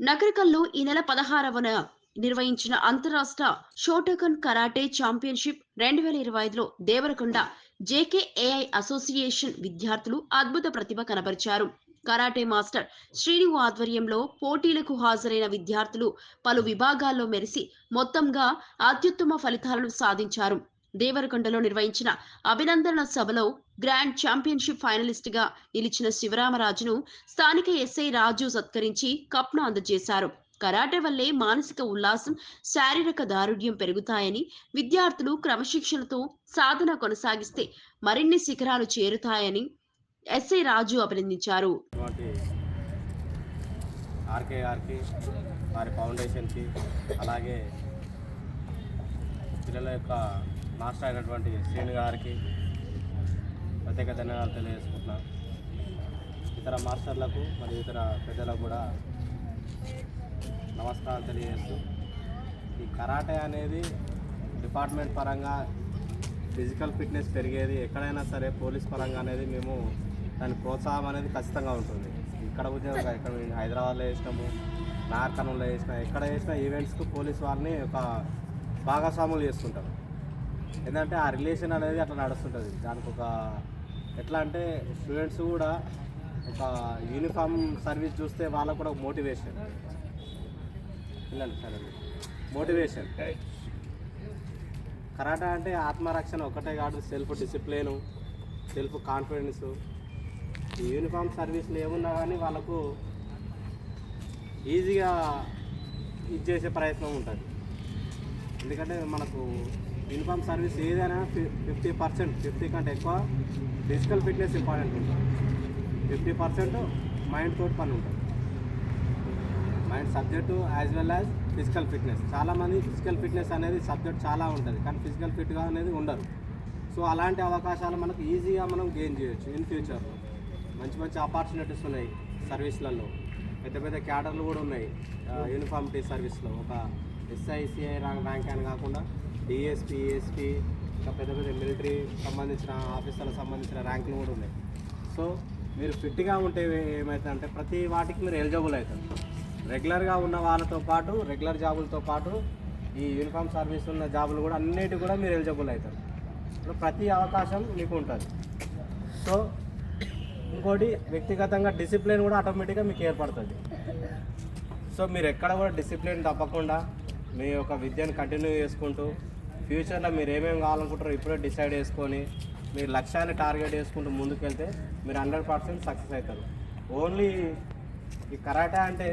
నగరికల్లో ఈ నెల పదహారవన నిర్వహించిన అంతరాష్ట్ర షోటోకన్ కరాటే ఛాంపియన్షిప్ రెండు వేల ఇరవై ఐదులో దేవరకొండ జేకేఏఐ అసోసియేషన్ విద్యార్థులు అద్భుత ప్రతిభ కనబరిచారు. కరాటే మాస్టర్ శ్రీను ఆధ్వర్యంలో పోటీలకు హాజరైన విద్యార్థులు పలు విభాగాల్లో మెరిసి మొత్తంగా అత్యుత్తమ ఫలితాలను సాధించారు. దేవరకొండలో నిర్వహించిన అభినందన సభలో గ్రాండ్ ఛాంపియన్షిప్ ఫైనలిస్ట్గా నిలిచిన శివరామరాజును స్థానిక ఎస్ఐ రాజు సత్కరించి కప్ను అందజేశారు. కరాటే వల్లే మానసిక ఉల్లాసం శారీరక దారుఢ్యం పెరుగుతాయని విద్యార్థులు క్రమశిక్షణతో సాధన కొనసాగిస్తే మరిన్ని శిఖరాలు చేరుతాయని ఎస్ఐ రాజు అభినందించారు. ఆర్కేఆర్కి వారి ఫౌండేషన్కి అలాగే పిల్లల యొక్క మాస్టర్ అయినటువంటి శ్రీను గారికి ప్రత్యేక ధన్యవాదాలు తెలియజేసుకుంటున్నా. ఇతర మాస్టర్లకు మరియు ఇతర పెద్దలకు కూడా నమస్కారం తెలియజేస్తూ ఈ కరాటే అనేది డిపార్ట్మెంట్ పరంగా ఫిజికల్ ఫిట్నెస్ పెరిగేది ఎక్కడైనా సరే పోలీస్ పరంగా అనేది మేము దాని ప్రోత్సాహం అనేది ఖచ్చితంగా ఉంటుంది. ఇక్కడ ఉద్యోగం ఇక్కడ హైదరాబాద్లో వేసినాము నార్కనంలో చేసినా ఎక్కడ చేసినా ఈవెంట్స్కు పోలీస్ వారిని ఒక భాగస్వాములు చేస్తుంటారు ఎందుకంటే ఆ రిలేషన్ అనేది అట్లా నడుస్తుంటుంది. దానికి ఒక ఎట్లా అంటే స్టూడెంట్స్ కూడా ఒక యూనిఫామ్ సర్వీస్ చూస్తే వాళ్ళకు కూడా ఒక మోటివేషన్ పిల్లలు సరే మోటివేషన్ కరాటా అంటే ఆత్మరక్షణ ఒకటే కాదు సెల్ఫ్ డిసిప్లిన్ సెల్ఫ్ కాన్ఫిడెన్స్ ఈ యూనిఫామ్ సర్వీస్లు ఏమున్నా కానీ వాళ్ళకు ఈజీగా ఇది చేసే ప్రయత్నం ఉంటుంది. ఎందుకంటే మనకు యూనిఫామ్ సర్వీస్ ఏదైనా ఫిఫ్టీ పర్సెంట్ ఫిఫ్టీ కంటే ఎక్కువ ఫిజికల్ ఫిట్నెస్ ఇంపార్టెంట్ ఉంటుంది. ఫిఫ్టీ పర్సెంట్ మైండ్ తోటి పని ఉంటుంది mind subject as well as physical fitness. చాలామంది ఫిజికల్ ఫిట్నెస్ అనేది సబ్జెక్ట్ చాలా ఉంటుంది కానీ ఫిజికల్ ఫిట్గా అనేది ఉండరు. సో అలాంటి అవకాశాలు మనకు ఈజీగా మనం గెయిన్ చేయొచ్చు ఇన్ ఫ్యూచర్లో మంచి మంచి ఆపర్చునిటీస్ ఉన్నాయి సర్వీస్లలో. పెద్ద పెద్ద క్యాడర్లు కూడా ఉన్నాయి యూనిఫామిటీ సర్వీస్లో ఒక ఎస్ఐసిఐ ర్యాంక్ అని కాకుండా డిఎస్పి ఎస్పి ఇంకా పెద్ద పెద్ద మిలిటరీ సంబంధించిన ఆఫీసర్లకు సంబంధించిన ర్యాంకులు కూడా ఉన్నాయి. సో మీరు ఫిట్గా ఉంటే ఏమవుతుందంటే ప్రతి వాటికి మీరు ఎలిజిబుల్ అవుతారు. రెగ్యులర్గా ఉన్న వాళ్ళతో పాటు రెగ్యులర్ జాబులతో పాటు ఈ యూనిఫామ్ సర్వీస్ ఉన్న జాబులు కూడా అన్నిటి కూడా మీరు ఎలిజిబుల్ అవుతారు. ప్రతి అవకాశం మీకు ఉంటుంది. సో ఇంకోటి వ్యక్తిగతంగా డిసిప్లిన్ కూడా ఆటోమేటిక్గా మీకు ఏర్పడుతుంది. సో మీరు ఎక్కడ కూడా డిసిప్లిన్ తప్పకుండా మీ యొక్క విద్యను కంటిన్యూ చేసుకుంటూ ఫ్యూచర్లో మీరు ఏమేమి కావాలనుకుంటారో ఇప్పుడే డిసైడ్ చేసుకొని మీరు లక్ష్యాన్ని టార్గెట్ చేసుకుంటూ ముందుకెళ్తే మీరు హండ్రెడ్ పర్సెంట్ సక్సెస్ అవుతారు. ఓన్లీ ఈ కరాటే అంటే